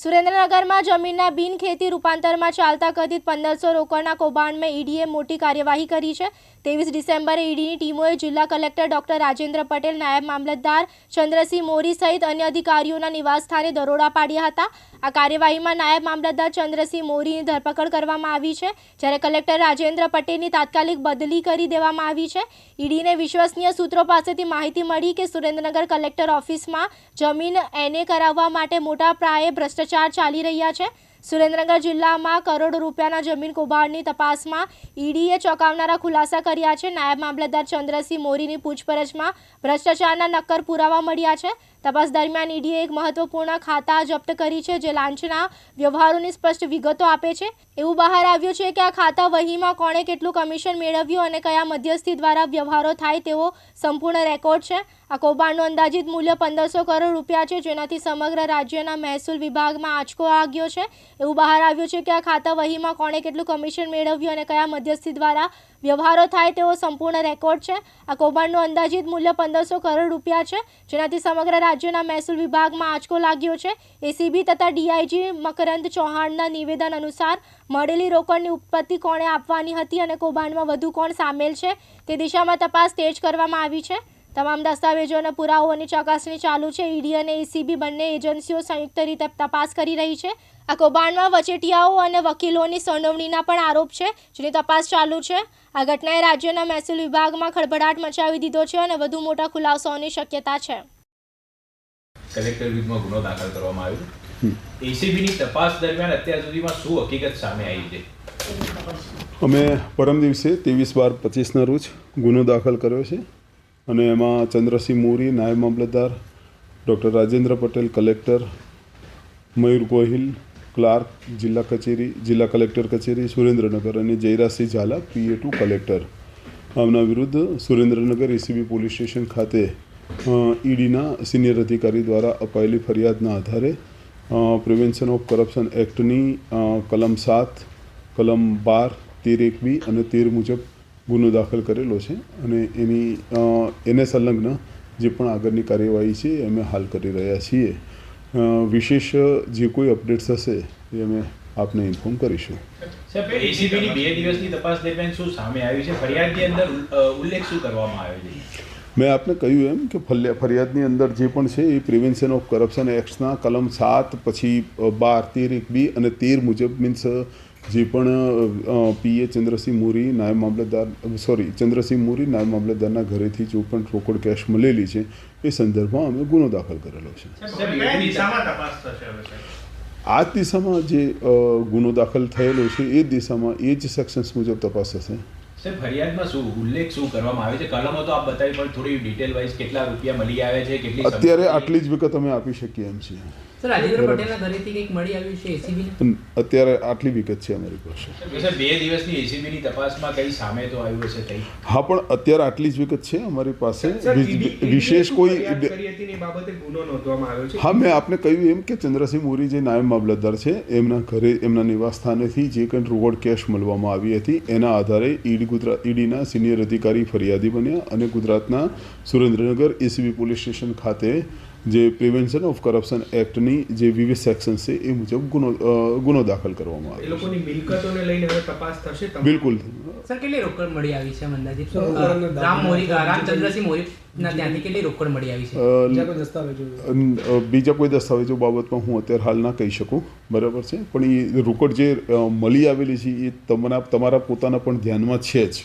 સુરેન્દ્રનગરમાં જમીનના બિનખેતી રૂપાંતરમાં ચાલતા કથિત પંદરસો રોકડના કૌભાંડમાં ઈડીએ મોટી કાર્યવાહી કરી છે. ત્રેવીસ ડિસેમ્બરે ઈડીની ટીમોએ જિલ્લા કલેક્ટર ડોક્ટર રાજેન્દ્ર પટેલ, નાયબ મામલતદાર ચંદ્રસિંહ મોરી સહિત અન્ય અધિકારીઓના નિવાસસ્થાને દરોડા પાડ્યા હતા. આ કાર્યવાહીમાં નાયબ મામલતદાર ચંદ્રસિંહ મોરીની ધરપકડ કરવામાં આવી છે, જ્યારે કલેક્ટર રાજેન્દ્ર પટેલની તાત્કાલિક બદલી કરી દેવામાં આવી છે. ઈડીને વિશ્વસનીય સૂત્રો પાસેથી માહિતી મળી કે સુરેન્દ્રનગર કલેક્ટર ઓફિસમાં જમીન એને કરાવવા માટે મોટા પ્રાયે ભ્રષ્ટાચાર ચાલી રહ્યા છે. સુરેન્દ્રનગર જિલ્લામાં કરોડો રૂપિયાના જમીન કૌભાંડની તપાસમાં ઈડીએ ચોંકાવનારા ખુલાસા કર્યા છે. નાયબ મામલતદાર ચંદ્રસિંહ મોરીની પૂછપરછમાં ભ્રષ્ટાચારના નક્કર પુરાવા મળ્યા છે. તપાસ દરમિયાન ઈડીએ એક મહત્વપૂર્ણ ખાતા જપ્ત કરી છે જે લાંચના વ્યવહારોની સ્પષ્ટ વિગતો આપે છે. એવું બહાર આવ્યું છે કે આ ખાતા વહીમાં કોણે કેટલું કમિશન મેળવ્યું અને કયા મધ્યસ્થી દ્વારા વ્યવહારો થાય તેવો સંપૂર્ણ રેકોર્ડ છે. આ કૌભાંડનું અંદાજિત મૂલ્ય પંદરસો કરોડ રૂપિયા છે, જેનાથી સમગ્ર રાજ્યના મહેસૂલ વિભાગમાં આંચકો વાગ્યો છે. એવું બહાર આવ્યું છે કે આ ખાતા વહીમાં કોણે કેટલું કમિશન મેળવ્યું અને કયા મધ્યસ્થી દ્વારા વ્યવહારો થાય તેવો સંપૂર્ણ રેકોર્ડ છે. આ કૌભાંડનું અંદાજિત મૂલ્ય પંદરસો કરોડ રૂપિયા છે. જેનાથી સમગ્ર રાજ્યના મહેસૂલ વિભાગમાં આંચકો લાગ્યો છે. એસીબી તથા ડીઆઈજી મકરંદ ચૌહાણના નિવેદન અનુસાર મળેલી રોકડની ઉત્પત્તિ કોણે આપવાની હતી અને કૌભાંડમાં વધુ કોણ સામેલ છે તે દિશામાં તપાસ તેજ કરવામાં આવી છે. તમામ દસ્તાવેજો અને પુરાવાઓની ચકાસણી ચાલુ છે. ઈડી અને એસીબી બંને એજન્સીઓ સંયુક્ત રીતે તપાસ કરી રહી છે. આ કૌભાંડમાં વચેટિયાઓ અને વકીલોની સંડોવણીના પણ આરોપ છે જેની તપાસ ચાલુ છે. આ ઘટનાએ રાજ્યના મહેસૂલ વિભાગમાં ખળભળાટ મચાવી દીધો છે અને વધુ મોટા ખુલાસાઓની શક્યતા છે. કલેક્ટર વિરુદ્ધમાં ગુનો દાખલ કરવામાં આવ્યો. એસીબીની તપાસ દરમિયાન અત્યાર સુધીમાં શું હકીકત સામે આવી છે? અમે પરમ દિવસે ત્રેવીસ બાર પચીસના રોજ ગુનો દાખલ કર્યો છે. અને એમાં ચંદ્રસિંહ મોરી, નાયબ મામલતદાર, doctor Rajendra Patel, collector Mayur Gohil, clerk, જિલ્લા કચેરી, જિલ્લા કલેક્ટર કચેરી, સુરેન્દ્રનગર અને Jayrajsinh Zala, PA to collector. આમના વિરુદ્ધ સુરેન્દ્રનગર એસીબી પોલીસ સ્ટેશન ખાતે ઈડીના સિનિયર અધિકારી દ્વારા અપાયેલી ફરિયાદના આધારે પ્રિવેન્શન ઓફ કરપ્શન એક્ટની કલમ સાત, કલમ બાર, તેર એક બી અને તેર મુજબ ગુનો દાખલ કરેલો છે અને એની એને સંલગ્ન જે પણ આગળની કાર્યવાહી છે એ અમે હાલ કરી રહ્યા છીએ. વિશેષ જે કોઈ અપડેટ્સ હશે એ અમે આપને ઇન્ફોર્મ કરીશું. એસીબીની બે દિવસની તપાસ દરમિયાન શું સામે આવ્યું છે? ફરિયાદની અંદર ઉલ્લેખ શું કરવામાં આવ્યો છે? મેં આપને કહ્યું એમ કે ફરિયાદની અંદર જે પણ છે એ પ્રિવેન્શન ઓફ કરપ્શન એક્ટ્સના કલમ સાત પછી બાર તેર એક બી અને તેર મુજબ મીન્સ જે પણ પીએ ચંદ્રસિંહ મોરી નાયબ મામલતદાર સોરી ચંદ્રસિંહ મોરી નાયબ મામલતદારના ઘરેથી જો પણ રોકડ કેશ મળેલી છે. એ સંદર્ભમાં અમે ગુનો દાખલ કરેલો છે. આ જ દિશામાં જે ગુનો દાખલ થયેલો છે એ દિશામાં એ જ સેક્શન્સ મુજબ તપાસ થશે. સાહેબ ફરિયાદમાં શું ઉલ્લેખ શું કરવામાં આવે છે? કલમો તો આપ બતાવી પણ થોડી ડિટેલ વાઇઝ કેટલા રૂપિયા મળી આવે છે કેટલી અત્યારે આટલી જ વિગત અમે આપી શકીએ એમ છીએ. અત્યારે આટલી વિગત છે અમારી પાસે. બે દિવસની એસીબીની તપાસમાં કઈ સામે તો આવ્યું હશે કઈ? હા પણ અત્યારે આટલી જ વિગત છે અમારી પાસે. વિશેષ કોઈ ફરિયાદ કરી હતી ને એ બાબતે ગુનો નોંધવામાં આવ્યો છે? હા મેં આપને કહ્યું એમ કે ચંદ્રસિંહ મોરી જે નાયબ મામલતદાર છે એમના ઘરે એમના નિવાસ સ્થાનેથી જે કંઈ રોકડ કેશ મળવામાં આવી હતી એના આધારે ઈડી ગુજરાત ઈડીના સિનિયર અધિકારી ફરિયાદી બન્યા અને ગુજરાતના સુરેન્દ્રનગર એસીબી પોલીસ સ્ટેશન ખાતે જે પ્રિવેન્શન ઓફ કરપ્શન એક્ટની જે વિવિધ સેક્શન છે એ મુજબ ગુનો ગુનો દાખલ કરવામાં એ આવ્યો લોકોની મિલકતોને લઈને હવે તપાસ થશે બિલકુલ. સર કેટલી રોકડ મળી આવી છે અંદાજિત રામ મોરી રામચંદ્રસિંહ મોરી ત્યાંથી કેટલી રોકડ મળી આવી છે? બીજા કોઈ દસ્તાવેજો? અન- અ, બીજા કોઈ દસ્તાવેજો બાબતમાં હું અત્યારે હાલ ના કહી શકું બરાબર છે? પણ એ રોકડ જે મળી આવેલી છે એ તમારા તમારા પોતાના પણ ધ્યાનમાં છે જ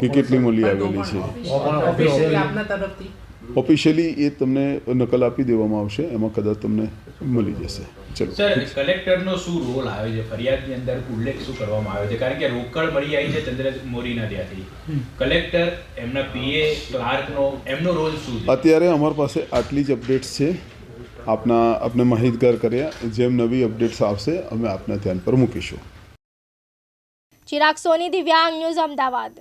કે કેટલી મળી આવેલી છે આપના તરફથી? ઓફિશિયલી એ તમને નકલ આપી દેવામાં આવશે એમાં કદાચ તમને મળી જશે. ચલો. સર કલેક્ટરનો શું રોલ આવે છે? ફરિયાદની અંદર ઉલ્લેખ શું કરવામાં આવે છે? કારણ કે રોકડ મળી આવી છે ચંદ્ર મોરીના ત્યાંથી. કલેક્ટર એમના પીએ ક્લાર્કનો એમનો રોલ શું છે? અત્યારે અમારી પાસે આટલી જ અપડેટ્સ છે. આપના આપને માહિતગાર કર્યા. જેમ નવી અપડેટ્સ આવશે અમે આપના ધ્યાન પર મૂકીશું. ચિરાગ સોની દિવ્યાંગ ન્યૂઝ અમદાવાદ.